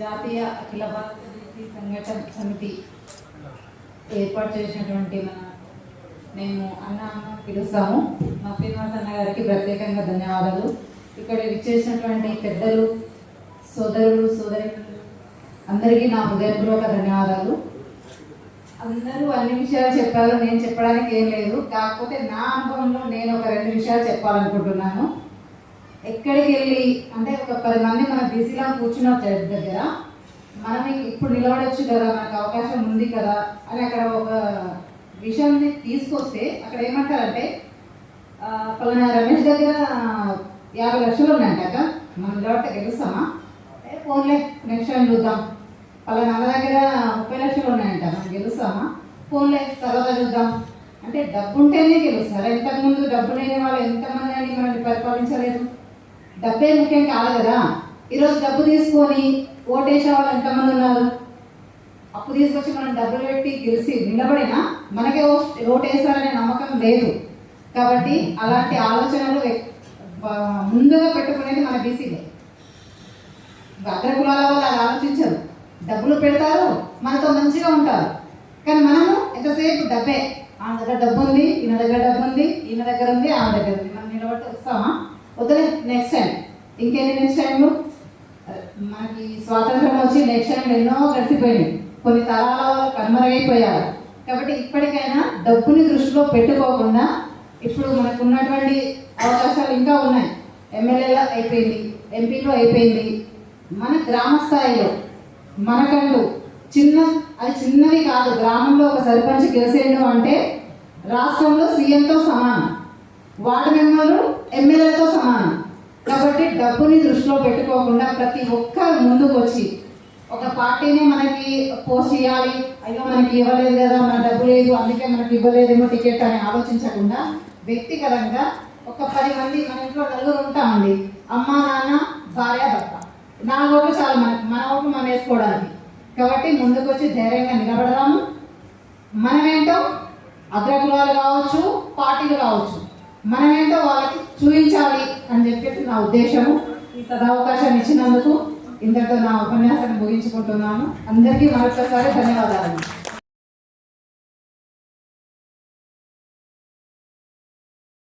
జాతీయ అఖిల భారత బీసీ సంఘటన సమితి ఏర్పాటు చేసినటువంటి మన మేము అన్న అన్న పిలుస్తాము. మా శ్రీనివాస్ అన్న గారికి ప్రత్యేకంగా ధన్యవాదాలు. ఇక్కడ విచ్చేసినటువంటి పెద్దలు సోదరులు సోదరి అందరికీ నా హృదయపూర్వక ధన్యవాదాలు. అందరూ అన్ని విషయాలు చెప్పారు నేను చెప్పడానికి ఏం లేదు. కాకపోతే నా అనుభవంలో నేను ఒక రెండు విషయాలు చెప్పాలనుకుంటున్నాను. ఎక్కడికి వెళ్ళి అంటే ఒక పది మంది మన బీసీలో కూర్చున్న దగ్గర. మనం ఇప్పుడు నిలబడొచ్చు కదా మనకు అవకాశం ఉంది కదా అని అక్కడ ఒక విషయాన్ని తీసుకొస్తే అక్కడ ఏమంటారంటే పలానా రమేష్ దగ్గర యాభై లక్షలు ఉన్నాయంట మనం నిలబడితే గెలుస్తామా? ఫోన్లే నెక్స్ట్ టైం చూద్దాం. పలానా అన్న దగ్గర ముప్పై లక్షలు ఉన్నాయంట మనం గెలుస్తామా? ఫోన్లే తర్వాత చూద్దాం. అంటే డబ్బు ఉంటేనే గెలుస్తారు. ఇంతకుముందు డబ్బు లేని వాళ్ళు ఎంతమంది అని మనల్ని పరిపాలించలేదు. డబ్బే ముఖ్యం కాదు కదా ఈరోజు డబ్బు తీసుకొని ఓటేసే వాళ్ళు ఎంతమంది ఉన్నారు? అప్పు తీసుకొచ్చి మనం డబ్బులు పెట్టి గెలిచి నిలబడినా మనకే ఓటేసారనే నమ్మకం లేదు. కాబట్టి అలాంటి ఆలోచనలు ముందుగా పెట్టుకునేది మన బీసీలే. అగ్రకులాల వాళ్ళు అలా ఆలోచించరు. డబ్బులు పెడతారు మనతో మంచిగా ఉంటారు. కానీ మనము ఎంతసేపు డబ్బే? ఆమె దగ్గర డబ్బు ఉంది ఈయన దగ్గర డబ్బు ఉంది ఈయన దగ్గర ఉంది ఆమె దగ్గర ఉంది. మనం నిలబడి వస్తామా? వద్దులే నెక్స్ట్ టైం ఇంకెన్ని నెక్స్ట్ టైంలు మనకి స్వాతంత్రం వచ్చి నెక్స్ట్ టైం ఎన్నో గడిచిపోయినాయి. కొన్ని తరాల వాళ్ళు కనుమరుగైపోయారు. కాబట్టి ఇప్పటికైనా డబ్బుని దృష్టిలో పెట్టుకోకుండా ఇప్పుడు మనకు ఉన్నటువంటి అవకాశాలు ఇంకా ఉన్నాయి. ఎమ్మెల్యేలు అయిపోయింది ఎంపీలు అయిపోయింది. మన గ్రామ స్థాయిలో మనకంటూ చిన్న అది చిన్నది కాదు గ్రామంలో ఒక సర్పంచ్ గెలిసేయడం అంటే రాష్ట్రంలో సీఎంతో సమానం. వార్డు మెంబరు ఎమ్మెల్యేతో సమానం. కాబట్టి డబ్బుని దృష్టిలో పెట్టుకోకుండా ప్రతి ఒక్కరు ముందుకు వచ్చి ఒక పార్టీని మనకి పోస్ట్ చేయాలి అయ్యో మనకి ఇవ్వలేదు కదా మన డబ్బు లేదు అందుకే మనకి ఇవ్వలేదేమో టికెట్ అని ఆలోచించకుండా వ్యక్తిగతంగా ఒక పది మంది మన ఇంట్లో నలుగురు ఉంటామండి. అమ్మ నాన్న భార్య భర్త. నా ఓట్లు చాలు మనకి మన ఓటు మనం వేసుకోవడానికి. కాబట్టి ముందుకు వచ్చి ధైర్యంగా నిలబడదాము. మనమేంటో అగ్రకులాలు కావచ్చు పార్టీలు కావచ్చు. మనమేంటో వాళ్ళకి చూపించాలి అని చెప్పేసి నా ఉద్దేశము. ఈ సదావకాశం ఇచ్చినందుకు ఇంతటితో నా ఉపన్యాసాన్ని ముగించుకుంటున్నాను. అందరికీ మరొకసారి ధన్యవాదాలు.